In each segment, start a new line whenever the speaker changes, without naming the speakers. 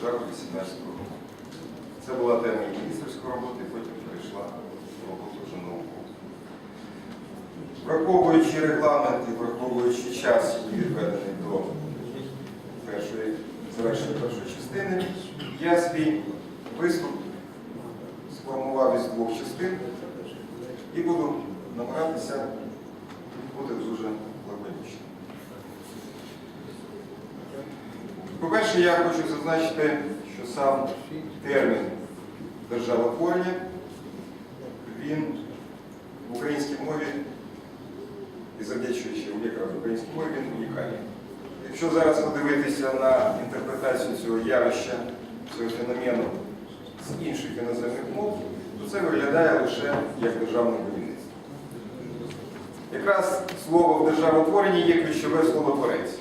держави 18 року. Це була тема міністерської роботи, потім перейшла роботу вже наукову. Враховуючи регламент і враховуючи час, який відведений до першої, завершення першої частини, я свій виступ сформував із двох частин і буду намагатися Я хочу зазначити, що сам термін державотворення, він в українській мові і завдячуючи якраз українській мові, він унікальний. Якщо зараз подивитися на інтерпретацію цього явища, цього феномену з інших іноземних мов, то це виглядає лише як державне будівництво. Якраз слово в державотворенні є ключове слово творець.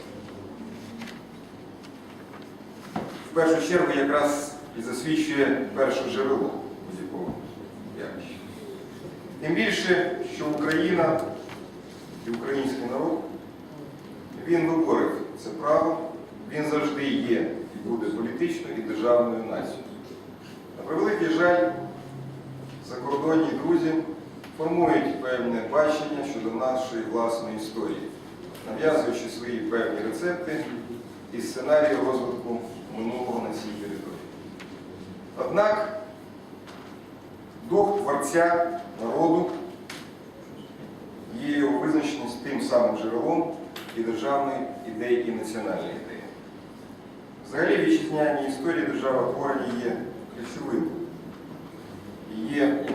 В першу чергу якраз і засвідчує перше джерело будь-якого явища. Тим більше, що Україна і український народ, він виборив це право, він завжди є і буде політичною і державною нацією. На превеликий жаль, закордонні друзі формують певне бачення щодо нашої власної історії, нав'язуючи свої певні рецепти і сценарії розвитку минулого на цій території. Однак дух творця народу є його визначеність тим самим джерелом і державної ідеї, і національної ідеї. Взагалі вітчизняній історії державотворення є ключовим. Є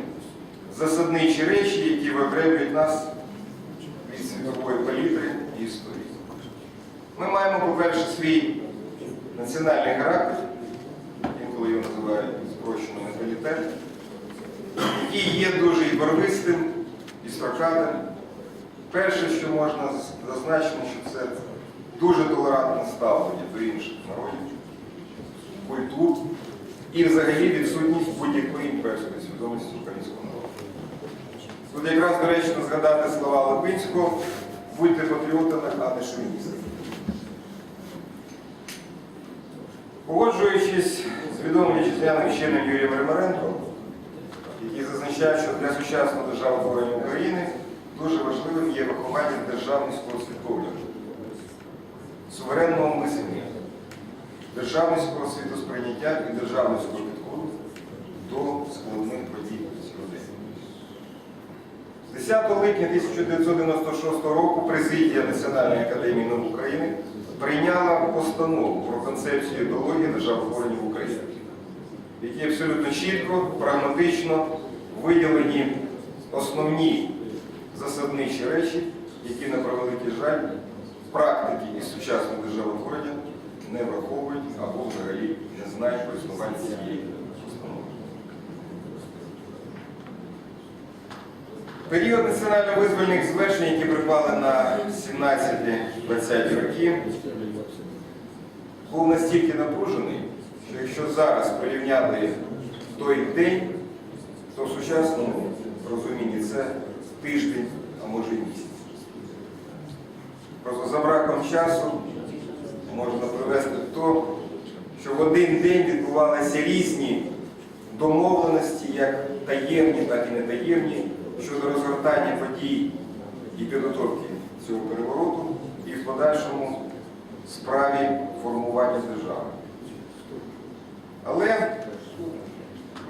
засадничі речі, які виокремлюють нас від світової палітри і історії. Ми маємо, по-перше, свій національний характер, інколи його називають спрощено менталітет, який є дуже і барвистим, і строкатим. Перше, що можна зазначити, що це дуже толерантне ставлення до інших народів, культур і взагалі відсутність будь-якої імперської свідомості українського народу. Тут якраз доречно згадати слова Липинського будьте патріотами, а не шовіністами. Погоджуючись з відомим вітчизняним вченим Юрієм Ремаренком, який зазначає, що для сучасного державотворення України дуже важливим є виховання державницького світогляду, суверенного мислення, державницького світосприйняття і державницького підходу до складних подій сьогодення. 10 липня 1996 року президія Національної академії наук України прийняла постанову про концепцію ідеології державотворення в Україні, в якій абсолютно чітко, прагматично виділені основні засадничі речі, які, на превеликий жаль, в практиці і сучасного державотворення не враховують або взагалі не знають про існування цієї Період національно-визвольних звершень, які припали на 17-20 роки, був настільки напружений, що якщо зараз порівняти той день, то в сучасному розумінні це тиждень, а може місяць. Просто за браком часу можна привести то, що в один день відбувалися різні домовленості, як таємні, так і нетаємні, щодо розгортання подій і підготовки цього перевороту і в подальшому справі формування держави. Але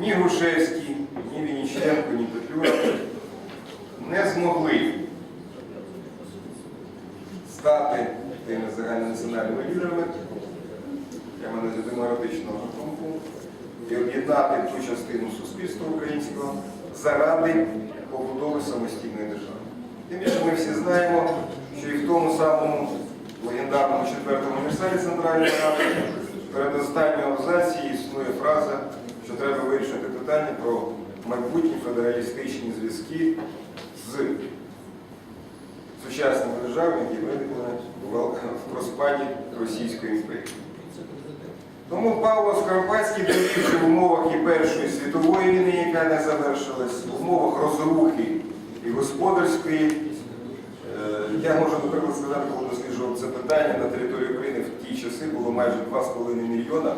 ні Грушевський, ні Вінниченко, ні Петлюра не змогли стати тими загальнонаціональними лідерами демократичного думку і об'єднати ту частину суспільства українського заради побудови самостійної держави. Тим більше ми всі знаємо, що і в тому самому легендарному четвертому універсалі Центральної Ради перед останньою абзаці існує фраза, що треба вирішити питання про майбутні федералістичні зв'язки з сучасними державами, які виникли в розпаді Російської імперії. Тому Павло Скоропадський довівши в умовах і Першої світової війни, яка не завершилась, в умовах розрухи і господарської. Е, Я можу, наприклад, сказати, коли досліджував це питання, на території України в ті часи було майже 2,5 мільйона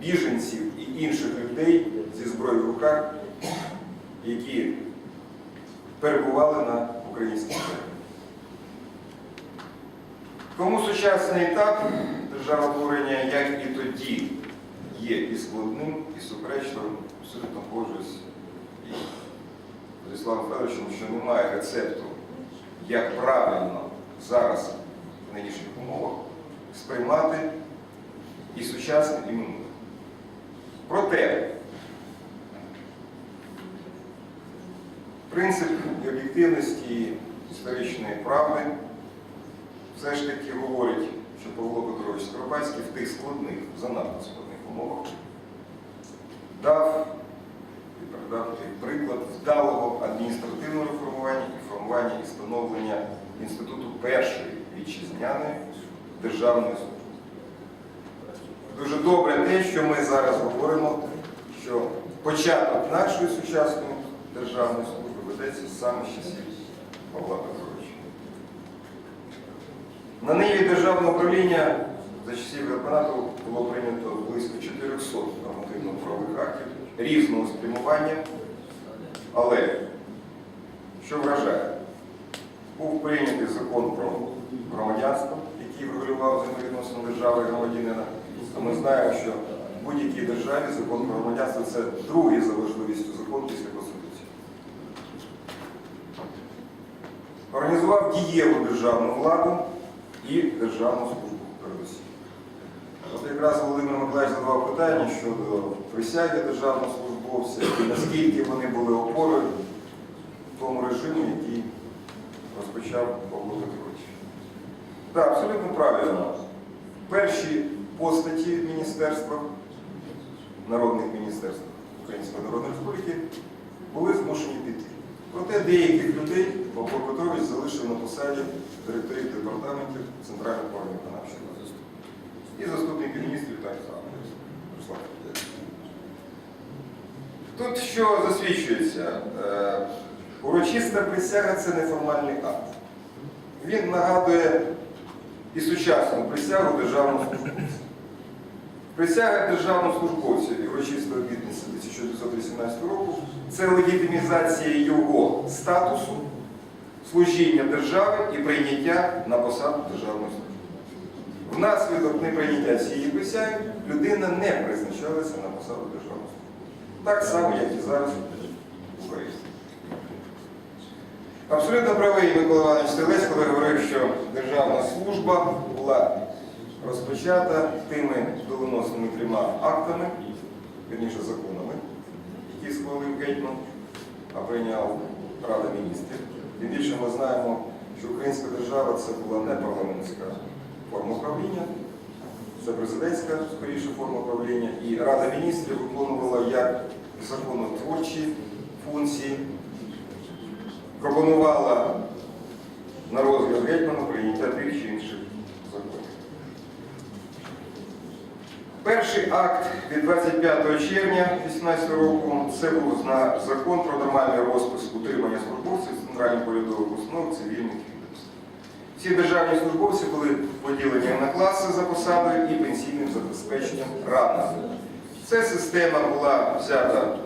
біженців і інших людей зі зброєю в руках, які перебували на українській землі. Тому сучасний етап державотворення, як і тоді, є і складним, і суперечливим, абсолютно погоджуюсь і Владиславом Федоровичем, що немає рецепту, як правильно зараз в нинішніх умовах сприймати і сучасне, і минуле. Проте принцип об'єктивності історичної правди все ж таки говорить, що Павло Петрович Скоропадський в тих складних, занадто складних умовах дав і передав приклад вдалого адміністративного реформування і формування і становлення інституту першої вітчизняної державної служби. Дуже добре те, що ми зараз говоримо, що початок нашої сучасної державної служби ведеться саме з часів Павла Петровича. На ниві державного управління за часів Верпанату було прийнято близько 400 нормативно-правових актів різного спрямування, але що вражає, був прийнятий закон про громадянство, який врегулював взаємовідносини держави і громадянина. А ми знаємо, що в будь-якій державі закон про громадянство це другий за важливістю закон після Конституції. Організував дієву державну владу і державну службу. От якраз Володимир Миколаївич задавав питання щодо присяги державного службовця і наскільки вони були опорою в тому режиму, який розпочав Павло Петрович. Так, абсолютно правильно. Перші постаті в міністерствах, народних міністерствах Української Народної Республіки були змушені піти. Проте деяких людей Павло Петрович залишив на посаді директорів департаментів центральних органів виконавчої. І заступників міністрів так само. Тут що засвідчується? Е, Урочиста присяга це неформальний акт. Він нагадує і сучасну присягу державного службовця. Присяга державного службовця і урочистої обітниці 1918 року це легітимізація його статусу, служіння держави і прийняття на посаду державної служби. Внаслідок неприйняття цієї присяги людина не призначалася на посаду державної служби. Так само, як і зараз в Україні. Абсолютно правий Микола Іванович Стрілець, коли говорив, що державна служба була розпочата тими доленосними трьома актами, вірніше законами, які схвалив Гетьман, а прийняв Рада міністрів. Тим більше ми знаємо, що українська держава це була не парламентська форма правління, це президентська скоріше форма правління, і Рада міністрів виконувала як законотворчі функції, пропонувала на розгляд гетьману прийняття тих чи інших законів. Перший акт від 25 червня 2018 року це був закон про нормальний розпис утримання службовців центральних порядових установ цивільних. Всі державні службовці були поділені на класи за посадою і пенсійним забезпеченням рано. Ця система була взята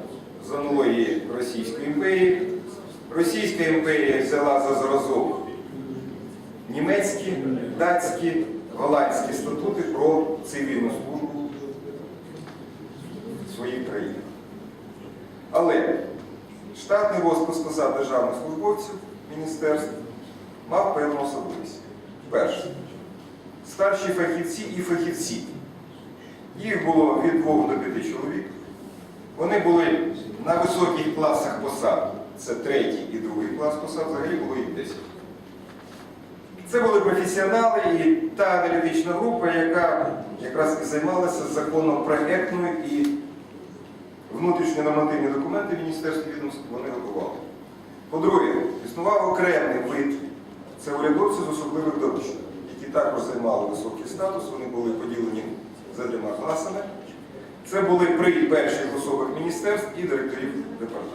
з аналогії Російської імперії. Російська імперія взяла за зразок німецькі, датські, голландські статути про цивільну службу своїх країнах. Але штатний розпис посад державних службовців міністерств мав певну особливість. Перше, старші фахівці і фахівці. Їх було від 2 до 5 чоловік. Вони були на високих класах посад. Це третій і другий клас посад, взагалі було їх 10. Це були професіонали і та аналітична група, яка якраз і займалася законом проектною і внутрішні нормативні документи Міністерства відомств вони готували. По-друге, існував окремий вид, це урядовці з особливих доручень, які також займали високий статус, вони були поділені за трьома класами. Це були при перших особах міністерств і директорів департаментів.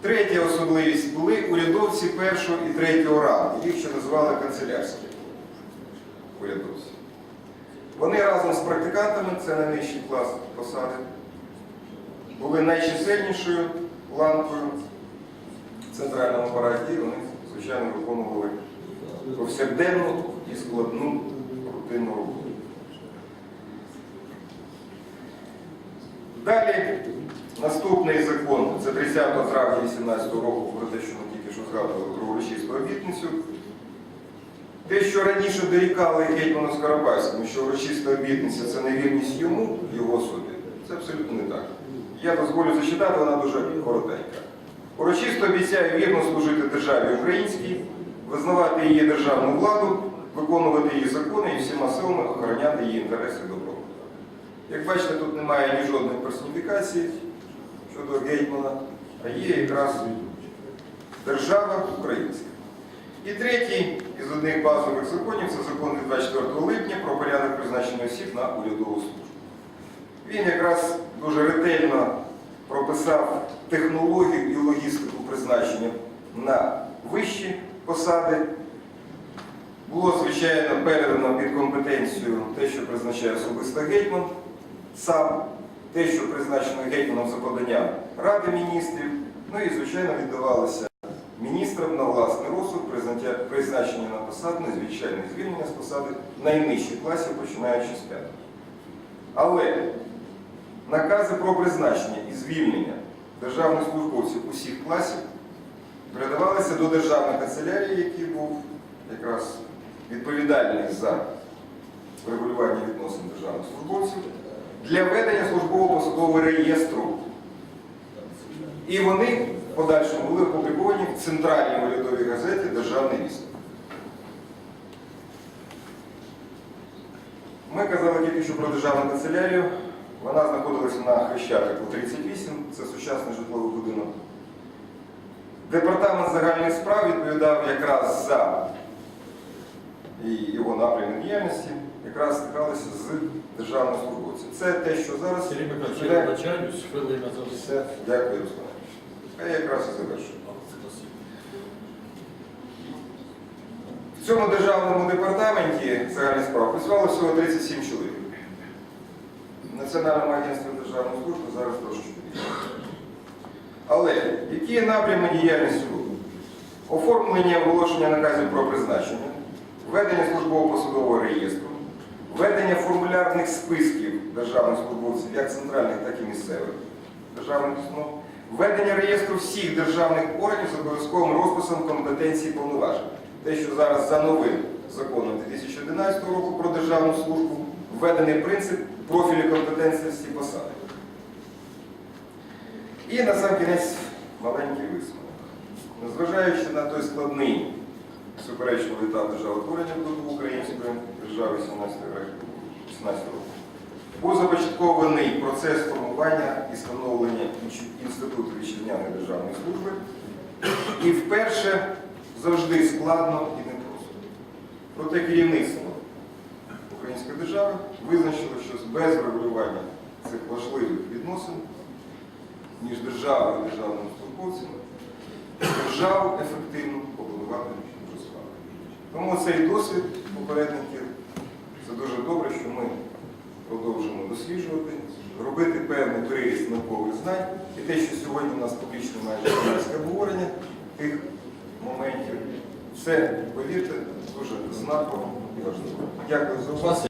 Третя особливість були урядовці першого і третього рангу. Їх ще називали канцелярські урядовці. Вони разом з практикантами, це найнижчий клас посади, були найчисельнішою ланкою в центральному апараті, звичайно, виконували повсякденну і складну рутинну роботу. Далі наступний закон, це 30 травня 2018 року, про те, що ми тільки що згадували про урочисту обітницю. Те, що раніше дорікали гетьману Скоропадському, що урочиста обітниця це невірність йому, його особі, це абсолютно не так. Я дозволю зачитати, вона дуже коротенька. Урочисто обіцяю вірно служити державі українській, визнавати її державну владу, виконувати її закони і всіма силами охороняти її інтереси добро. Як бачите, тут немає ні жодної персоніфікації щодо гетьмана, а є якраз держава українська. І третій із одних базових законів це закон від 24 липня про порядок призначення осіб на урядову службу. Він якраз дуже ретельно прописав технологію і логістику призначення на вищі посади. Було, звичайно, передано під компетенцію те, що призначає особисто гетьман, сам, те, що призначено гетьманом за поданням Ради міністрів, ну і, звичайно, віддавалося міністрам на власний розсуд призначення на посаду, незвичайне звільнення з посади найнижчих класів, починаючи з п'ятого. Але накази про призначення і звільнення державних службовців усіх класів передавалися до державної канцелярії, який був якраз відповідальний за регулювання відносин державних службовців, для ведення службово-посадового реєстру. І вони в подальшому були опубліковані в центральній урядовій газеті Державний вісник. Ми казали тільки що про державну канцелярію. Вона знаходилася на Хрещатику 38, це сучасний житловий будинок. Департамент загальних справ відповідав якраз за і його напрямок діяльності, якраз стикалися з державними службовцями. Це те, що зараз
Сергій Михайлович, я вибачаюсь, хвилина за
все. Дякую, Руслан. А я якраз і.
Спасибо.
В цьому державному департаменті загальних справ працювало всього 37 чоловік. Національному агентстві державної служби зараз трошки більше. Але які напрями діяльності були? Оформлення оголошення наказів про призначення, введення службово-посадового реєстру, введення формулярних списків державних службовців, як центральних, так і місцевих державних установ, введення реєстру всіх державних органів з обов'язковим розписом компетенції повноважень. Те, що зараз за новим законом 2011 року про державну службу введений принцип профілю компетентності посади. І на сам кінець маленький висновок. Незважаючи на той складний суперечливий етап державотворення в української держави 17 року, був започаткований процес формування і становлення інч- інституту вітчизняної державної служби. І вперше завжди складно і непросто. Проте керівництво української держави визначило, що без врегулювання цих важливих відносин між державою і державними службовцями державу ефективно побудувати складно. Тому цей досвід попередників це дуже добре, що ми продовжуємо досліджувати, робити певний приріст наукових знань. І те, що сьогодні у нас публічне майже громадське обговорення тих моментів, це, повірте, дуже знаково і важливо. Дякую за увагу.